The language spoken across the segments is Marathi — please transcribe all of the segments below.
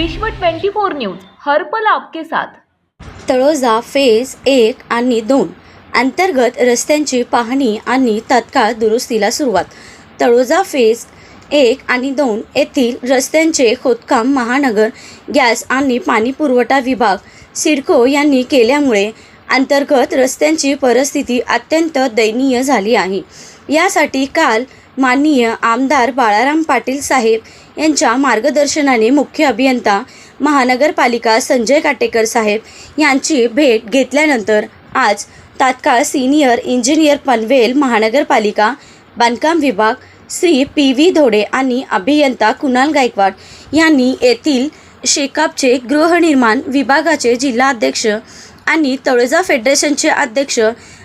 विश्व 24 न्यूज हर आपके साथ. तळोजा फेज एक आणि दोन अंतर्गत रस्त्यांची पाहणी आणि तत्काळ दुरुस्तीला सुरुवात. तळोजा फेज एक आणि दोन येथील रस्त्यांचे खोदकाम महानगर गॅस आणि पाणी पुरवठा विभाग सिडको यांनी केल्यामुळे अंतर्गत रस्त्यांची परिस्थिती अत्यंत दयनीय झाली आहे. यासाठी काल माननीय आमदार बाळाराम पाटील साहेब यांच्या मार्गदर्शनाने मुख्य अभियंता महानगरपालिका संजय काटेकर साहेब यांची भेट घेतल्यानंतर आज तात्काळ सिनियर इंजिनियर पनवेल महानगरपालिका बांधकाम विभाग श्री पी व्ही धोडे आणि अभियंता कुणाल गायकवाड यांनी येथील शेकापचे गृहनिर्माण विभागाचे जिल्हाध्यक्ष आणि तळजा फेडरेशनचे अध्यक्ष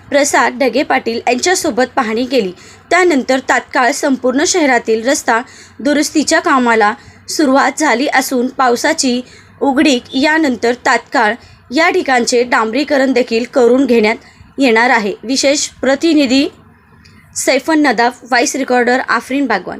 प्रसाद ढगे पाटील यांच्यासोबत पाहणी केली. त्यानंतर तात्काळ संपूर्ण शहरातील रस्ता दुरुस्तीच्या कामाला सुरुवात झाली असून पावसाची उघडीक यानंतर तात्काळ या ठिकाणचे डांबरीकरण देखील करून घेण्यात येणार आहे. विशेष प्रतिनिधी सैफन नदाफ व्हाईस रेकॉर्डर आफरीन बागवान.